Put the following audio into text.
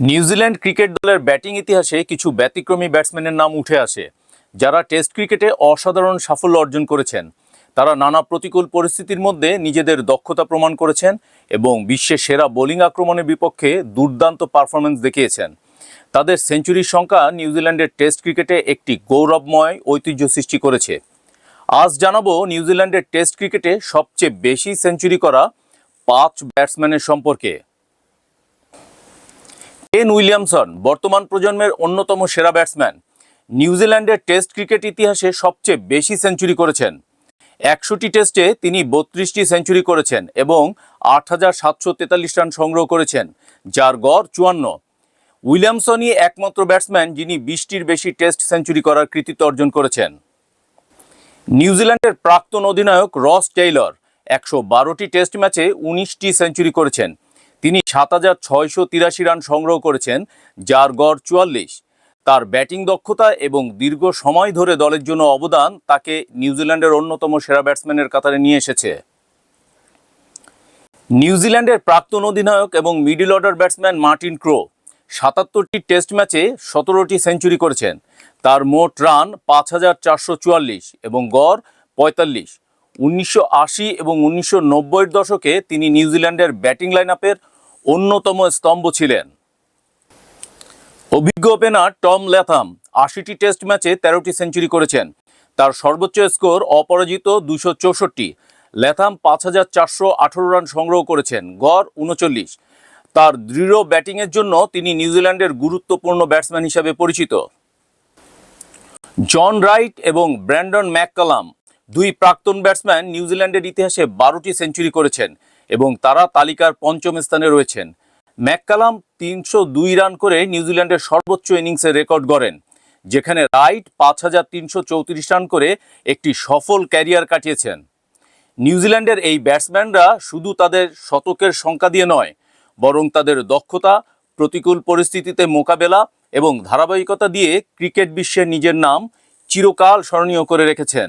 New Zealand cricket দলের batting ইতিহাসে কিছু ব্যতিক্রমী ব্যাটসম্যানের নাম উঠে আসে। যারা টেস্ট ক্রিকেটে অসাধারণ সাফল্য অর্জন করেছেন, তারা নানা প্রতিকূল পরিস্থিতির মধ্যে নিজেদের দক্ষতা প্রমাণ করেছেন এবং বিশ্বের সেরা বোলিং আক্রমণের বিপক্ষে দুর্দান্ত পারফরমেন্স দেখিয়েছেন। তাদের সেঞ্চুরির সংখ্যা নিউজিল্যান্ডের টেস্ট ক্রিকেটে একটি গৌরবময় ঐতিহ্য সৃষ্টি করেছে। আজ জানাব নিউজিল্যান্ডের টেস্ট ক্রিকেটে সবচেয়ে বেশি সেঞ্চুরি করা পাঁচ ব্যাটসম্যানের সম্পর্কে। কেন উইলিয়ামসন, বর্তমান প্রজন্মের অন্যতম সেরা ব্যাটসম্যান, নিউজিল্যান্ডের টেস্ট ক্রিকেট ইতিহাসে সবচেয়ে বেশি সেঞ্চুরি করেছেন। একশোটি টেস্টে তিনি বত্রিশটি সেঞ্চুরি করেছেন এবং আট হাজার সাতশো তেতাল্লিশ রান সংগ্রহ করেছেন, যার গড় চুয়ান্ন। উইলিয়ামসনই একমাত্র ব্যাটসম্যান যিনি বিশটির বেশি টেস্ট সেঞ্চুরি করার কৃতিত্ব অর্জন করেছেন। নিউজিল্যান্ডের প্রাক্তন অধিনায়ক রস টেইলর, একশো বারোটি টেস্ট ম্যাচে উনিশটি সেঞ্চুরি করেছেন তিনি সাত হাজার ছয়শো তিরাশি রান সংগ্রহ করেছেন, যার গড় চুয়াল্লিশ। তার ব্যাটিং দক্ষতা এবং দীর্ঘ সময় ধরে দলের জন্য অবদান তাকে নিউজিল্যান্ডের অন্যতম সেরা ব্যাটসম্যানের কাতারে নিয়ে এসেছে। নিউজিল্যান্ডের প্রাক্তন অধিনায়ক এবং middle order batsman Martin Crowe সাতাত্তরটি test ম্যাচে সতেরোটি সেঞ্চুরি করেছেন। তার মোট রান পাঁচ হাজার চারশো চুয়াল্লিশ এবং গড় পঁয়তাল্লিশ। উনিশশো আশি এবং উনিশশো নব্বইয়ের দশকে তিনি নিউজিল্যান্ডের ব্যাটিং লাইন আপের অন্যতম স্তম্ভ ছিলেন। অভিজ্ঞ ওপেনার টম ল্যাথাম আশিটি টেস্ট ম্যাচে তেরোটি সেঞ্চুরি করেছেন। তার সর্বোচ্চ স্কোর অপরাজিত দুশো চৌষট্টি। ল্যাথাম পাঁচ হাজার চারশো আঠারো রান সংগ্রহ করেছেন, গড় উনচল্লিশ। তার দৃঢ় ব্যাটিংয়ের জন্য তিনি নিউজিল্যান্ডের গুরুত্বপূর্ণ ব্যাটসম্যান হিসাবে পরিচিত। জন রাইট এবং ব্র্যান্ডন ম্যাককালাম, দুই প্রাক্তন ব্যাটসম্যান নিউজিল্যান্ডের ইতিহাসে বারোটি সেঞ্চুরি করেছেন। এবং তারা তালিকার পঞ্চম স্থানে রয়েছেন। ম্যাককালাম তিনশো দুই রান করে নিউজিল্যান্ডের সর্বোচ্চ ইনিংসের রেকর্ড গড়েন, যেখানে রাইট পাঁচ হাজার তিনশো চৌত্রিশ রান করে একটি সফল ক্যারিয়ার কাটিয়েছেন। নিউজিল্যান্ডের এই ব্যাটসম্যানরা শুধু তাদের শতকের সংখ্যা দিয়ে নয়, বরং তাদের দক্ষতা, প্রতিকূল পরিস্থিতিতে মোকাবেলা এবং ধারাবাহিকতা দিয়ে ক্রিকেট বিশ্বে নিজের নাম চিরকাল স্মরণীয় করে রেখেছেন।